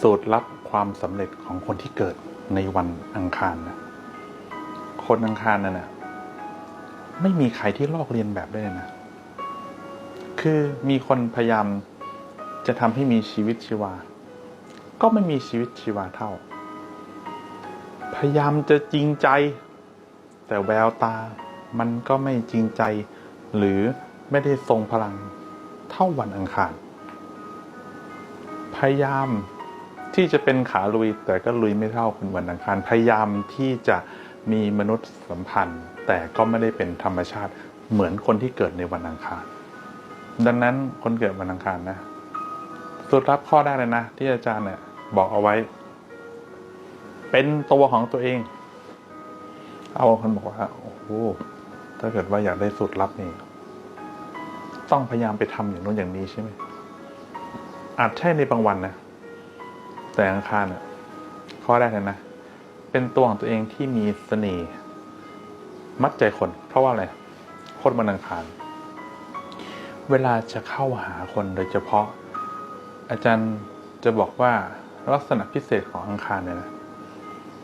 สูตรลับความสำเร็จของคนที่เกิดในวันอังคารนะคนอังคารนั่นนะไม่มีใครที่ลอกเรียนแบบได้นะ คือมีคนพยายามจะทำให้มีชีวิตชีวา ก็ไม่มีชีวิตชีวาเท่า พยายามจะจริงใจ แต่แววตามันก็ไม่จริงใจ หรือไม่ได้ทรงพลังเท่าวันอังคาร พยายาม ที่จะเป็นขาลุยแต่ก็ลุยไม่เท่าคนวันอังคารพยายามที่จะมีมนุษย์สัมพันธ์ แต่ก็ไม่ได้เป็นธรรมชาติเหมือนคนที่เกิดในวันอังคาร ดังนั้นคนเกิดวันอังคารนะสูตรลับข้อแรกเลยนะ ที่อาจารย์เนี่ยบอกเอาไว้ เป็นตัวของตัวเอง เอาคนบอกว่าโอ้โหถ้าเกิดว่าอยากได้สูตรลับนี่ต้องพยายามไปทำอย่างโน้นอย่างนี้ใช่ไหมอาจใช่ในบางวันนะ แต่อังคารข้อแรกเลยนะ เป็นตัวของตัวเองที่มีเสน่ห์มัดใจคน เพราะว่าอะไร คนวันอังคาร เวลาจะเข้าหาคนโดยเฉพาะ อาจารย์จะบอกว่าลักษณะพิเศษของอังคารเนี่ยนะ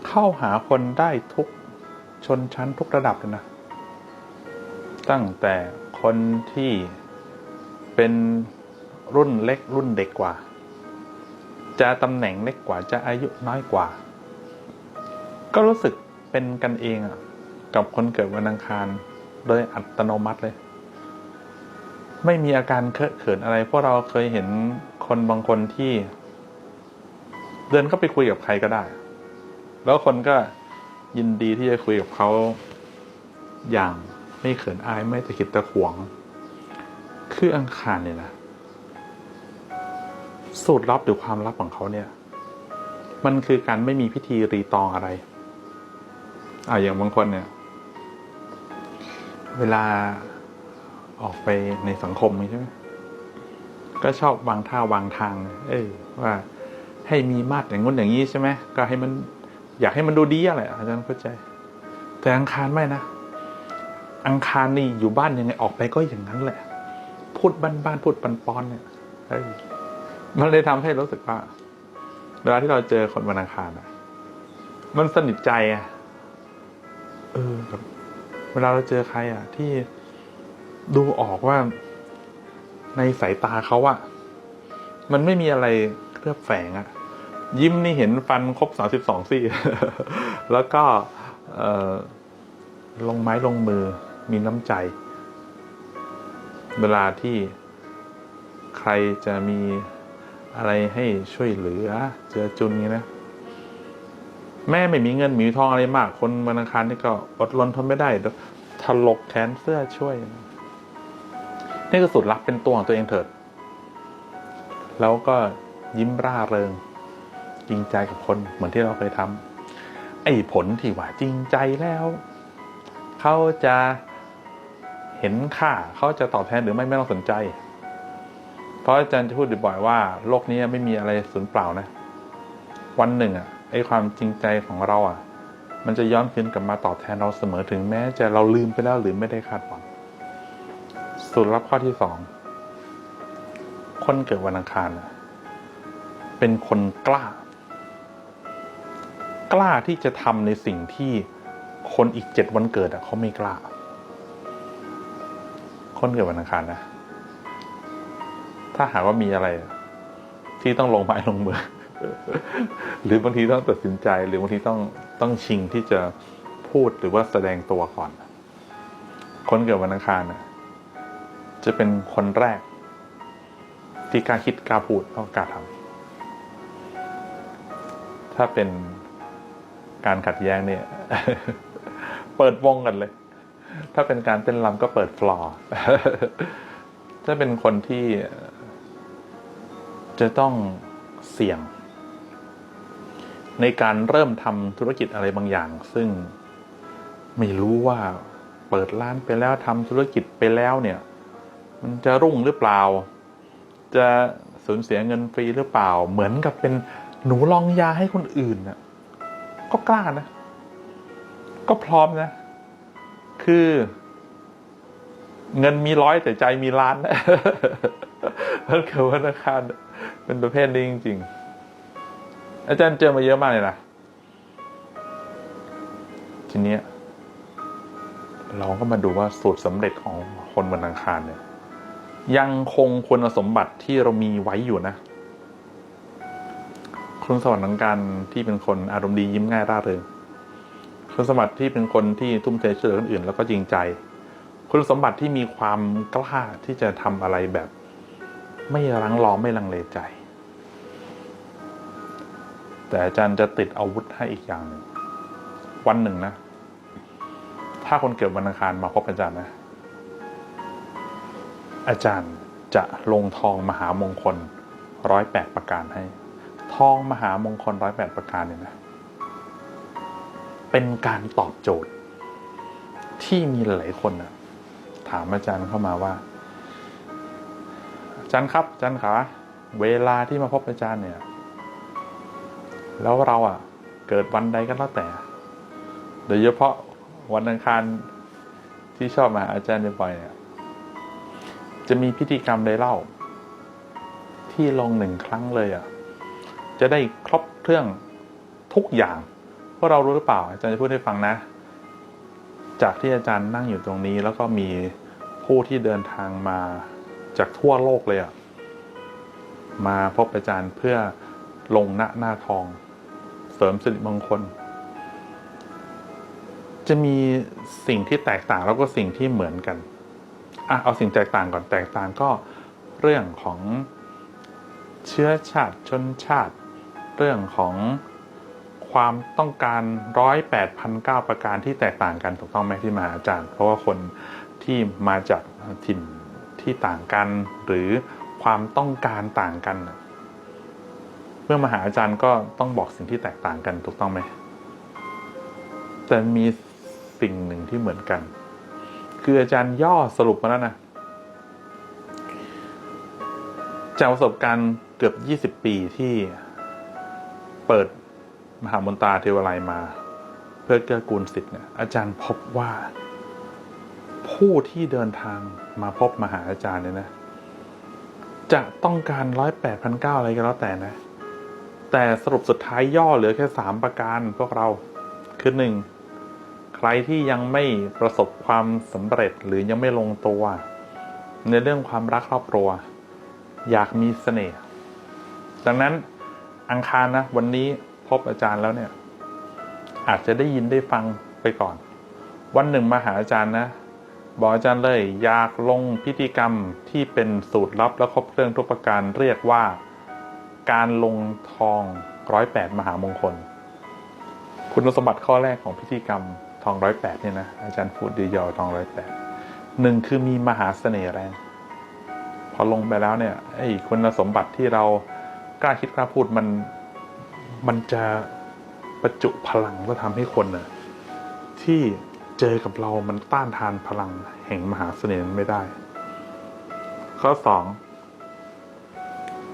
เข้าหาคนได้ทุกชนชั้นทุกระดับเลยนะ ตั้งแต่คนที่เป็นรุ่นเล็กรุ่นเด็กกว่า จะตำแหน่งเล็กกว่าจะอายุน้อยกว่า ก็รู้สึกเป็นกันเองอะกับคนเกิดวันอังคาร โดยอัตโนมัติเลย ไม่มีอาการเคอะเขินอะไรเพราะเราเคยเห็นคนบางคนที่ เดินเข้าไปคุยกับใครก็ได้ แล้วคนก็ยินดีที่จะคุยกับเขาอย่างไม่เขินอายไม่ตะขิดตะขวง คืออังคารเนี่ยนะ สูตรลับหรือความลับของเขาเนี่ย มันคือการไม่มีพิธีรีตองอะไร อ่าอย่างบางคนเนี่ย เวลาออกไปในสังคมใช่ไหมก็ชอบวางท่าวางทาง เอ้ยว่าให้มีมาตรอย่างงู้นอย่างนี้ใช่ไหมก็ให้มัน อยากให้มันดูดีอะไรอาจารย์เข้าใจ แต่อังคารไม่นะอังคารนี่อยู่บ้านยังไงออกไปก็อย่างนั้นแหละ พูดบ้านๆพูดปันปอนๆเนี่ยเฮ้ย มันเลยทำให้รู้สึกว่า เวลาที่เราเจอคนวันอังคารอะมันสนิทใจอะเออแบบเวลาเราเจอใครอะที่ดูออกว่า ในสายตาเขาอะมันไม่มีอะไรเคลือบแฝงอะยิ้มนี่เห็นฟันครบสามสิบสองซี่ แล้วก็ลงไม้ลงมือมีน้ำใจ เวลาที่ใครจะมี อะไรให้ช่วยเหลือ เจอจุนนี้นะ แม่ไม่มีเงินมีทองอะไรมาก คนวันอังคารนี่ก็อดรนทนไม่ได้ถลกแขนเสื้อช่วย นี่คือสุดลับเป็นตัวของตัวเองเถิด แล้วก็ยิ้มร่าเริง จริงใจกับคนเหมือนที่เราเคยทำไอ้ผลที่ว่าจริงใจแล้วเขาจะเห็นค่าเขาจะตอบแทนหรือไม่ไม่ต้องสนใจ เพราะอาจารย์จะพูดบ่อยๆว่า โลกนี้ไม่มีอะไรสูญเปล่านะ วันหนึ่งอะไอความจริงใจของเราอะ มันจะย้อนคืนกลับมาตอบแทนเราเสมอถึงแม้ จะเราลืมไปแล้วหรือไม่ได้คาดหวังสูตรลับข้อที่สองคนเกิดวันอังคารเป็นคนกล้า กล้าที่จะทำในสิ่งที่คนอีกเจ็ดวันเกิดอะเขาไม่กล้า คนเกิดวันอังคารนะ ถ้าหากว่ามีอะไร ที่ต้องลงไม้ลงมือ หรือบางทีต้องตัดสินใจ หรือบางทีต้องต้องชิงที่จะพูดหรือว่าแสดงตัวก่อน คนเกิดวันอังคารนะจะเป็นคนแรก ที่กล้าคิดกล้าพูดแล้วก็กล้าทำถ้าเป็นการขัดแย้งเนี่ย เปิดวงกันเลย ถ้าเป็นการเต้นรำก็เปิดฟลอร์ถ้าเป็นคนที่ จะต้องเสี่ยง ในการเริ่มทำธุรกิจอะไรบางอย่าง ซึ่งไม่รู้ว่าเปิดร้านไปแล้วทำธุรกิจไปแล้วเนี่ย มันจะรุ่งหรือเปล่า จะสูญเสียเงินฟรีหรือเปล่า เหมือนกับเป็นหนูลองยาให้คนอื่นน่ะก็กล้านะ ก็พร้อมนะ คือ เงินมีร้อยแต่ใจมีล้านนะ มันคือวันอังคารเป็นประเภทนี้จริง ๆ อาจารย์เจอมาเยอะมากเลยนะทีเนี้ยเราก็มาดูว่าสูตรสำเร็จของคนบนอังคารเนี่ย ยังคงคุณสมบัติที่เรามีไว้อยู่นะ คุณสมบัติของการที่เป็นคนอารมณ์ดียิ้มง่ายร่าเริงคุณสมบัติที่เป็นคนที่ทุ่มเทช่วยเหลือคนอื่น แล้วก็จริงใจ คุณสมบัติที่มีความกล้าที่จะทำอะไรแบบ ไม่รังรอไม่ลังเลใจ แต่อาจารย์จะติดอาวุธให้อีกอย่างหนึ่งวันหนึ่งนะ ถ้าคนเกิดวันอังคารมาพบอาจารย์นะ อาจารย์จะลงทองมหามงคลร้อยแปดประการให้ ทองมหามงคลร้อยแปดประการเนี่ยนะ เป็นการตอบโจทย์ที่มีหลายคนนะถามอาจารย์เข้ามาว่า จารย์ครับอาจารย์ขา เวลาที่มาพบอาจารย์เนี่ย แล้วเราอะ เกิดวันใดก็แล้วแต่ โดยเฉพาะวันอังคารที่ชอบมาอาจารย์บ่อยเนี่ย จะมีพิธีกรรมใดเล่า ที่ลงหนึ่งครั้งเลยอะ จะได้ครบเครื่องทุกอย่างพวกเรารู้หรือเปล่า อาจารย์จะพูดให้ฟังนะ จากที่อาจารย์นั่งอยู่ตรงนี้ แล้วก็มีผู้ที่เดินทางมา จากทั่วโลกเลยอะมาพบอาจารย์เพื่อลงหน้าหน้าทอง เสริมสิริมงคล จะมีสิ่งที่แตกต่างแล้วก็สิ่งที่เหมือนกันอะเอาสิ่งแตกต่างก่อนแตกต่างก็เรื่องของเชื้อชาติชนชาติ เรื่องของความต้องการร้อยแปดพันเก้าประการที่แตกต่างกันถูกต้องไหมที่มาหาอาจารย์ เพราะว่าคนที่มาจากถิ่น ที่ต่างกัน หรือความต้องการต่างกัน เมื่อมาหาอาจารย์ก็ต้องบอกสิ่งที่แตกต่างกันถูกต้องไหมแต่มีสิ่งหนึ่งที่เหมือนกัน คืออาจารย์ย่อสรุปมาแล้วนะจากประสบการณ์เกือบ 20 ปีที่เปิดมหามนตาเทวไลยมา เพื่อเกื้อกูลสิทธิ์เนี่ยอาจารย์พบว่า ผู้ที่เดินทางมาพบมหาอาจารย์เนี่ยนะ จะต้องการร้อยแปดพันเก้าอะไรก็แล้วแต่นะ แต่สรุปสุดท้ายย่อเหลือแค่สามประการพวกเราคือหนึ่งใครที่ยังไม่ประสบความสำเร็จหรือยังไม่ลงตัว ในเรื่องความรักครอบครัว อยากมีเสน่ห์ดังนั้นอังคารนะ วันนี้พบอาจารย์แล้วเนี่ย อาจจะได้ยินได้ฟังไปก่อน วันหนึ่งมาหาอาจารย์นะ บอกอาจารย์เลยอยากลงพิธีกรรมที่เป็นสูตรลับและครบเครื่องทุกประการเรียกว่า การลงทองร้อยแปดมหามงคล คุณสมบัติข้อแรกของพิธีกรรมทองร้อยแปดเนี่ยนะอาจารย์พูดดียอทองร้อยแปดหนึ่งคือมีมหาเสน่ห์แรง พอลงไปแล้วเนี่ยไอ้คุณสมบัติที่เรากล้าคิดกล้าพูดมันมันจะประจุพลังแล้วทำให้คนน่ะที่ เจอกับเรามันต้านทานพลังแห่งมหาเสน่ห์ไม่ได้ ข้อสอง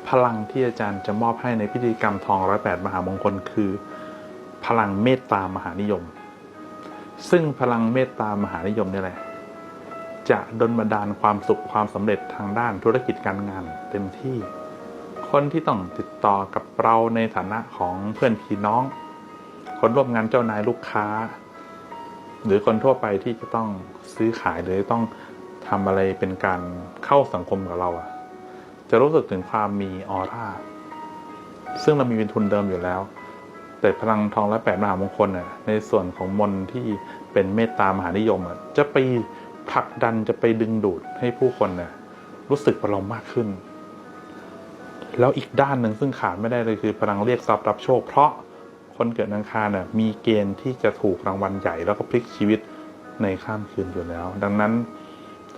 พลังที่อาจารย์จะมอบให้ในพิธีกรรมทองร้อยแปดมหามงคลคือ พลังเมตตามหานิยม ซึ่งพลังเมตตามหานิยมนี่แหละ จะดลบันดาลความสุขความสำเร็จทางด้านธุรกิจการงานเต็มที่ คนที่ต้องติดต่อกับเราในฐานะของเพื่อนพี่น้อง คนร่วมงานเจ้านายลูกค้า หรือคนทั่วไปที่จะต้องซื้อขายหรือต้องทำอะไรเป็นการเข้าสังคมกับเราอะจะรู้สึกถึงความมีออร่า ซึ่งเรามีเป็นทุนเดิมอยู่แล้ว แต่พลังทองและแปดมหามงคลน่ะในส่วนของมนที่เป็นเมตตามหานิยมอะจะไปผลักดันจะไปดึงดูดให้ผู้คนน่ะรู้สึกกับเรามากขึ้น แล้วอีกด้านหนึ่งซึ่งขาดไม่ได้เลยคือพลังเรียกทรัพย์รับโชคเพราะ คนเกิดอังคารน่ะมีเกณฑ์ที่จะถูกรางวัลใหญ่แล้วก็พลิกชีวิตในข้ามคืนอยู่แล้ว ดังนั้น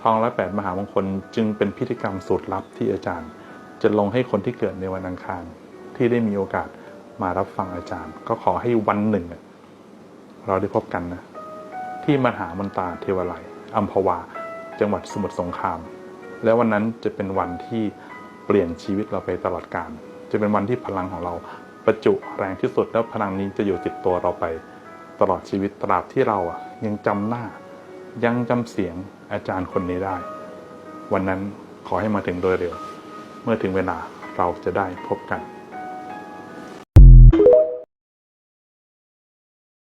ทองและแปดมหามงคลจึงเป็นพิธีกรรมสูตรลับที่อาจารย์ จะลงให้คนที่เกิดในวันอังคาร ที่ได้มีโอกาสมารับฟังอาจารย์ ก็ขอให้วันหนึ่ง เราได้พบกันนะที่มหามนตาเทวไลอัมพวา จังหวัดสมุทรสงคราม และวันนั้นจะเป็นวันที่เปลี่ยนชีวิตเราไปตลอดกาลจะเป็นวันที่พลังของเรา ประจุแรงที่สุดแล้วพลังนี้จะอยู่ติดตัวเราไปตลอดชีวิตตราบที่เราอะยังจำหน้า ยังจำเสียงอาจารย์คนนี้ได้ วันนั้นขอให้มาถึงโดยเร็ว เมื่อถึงเวลาเราจะได้พบกัน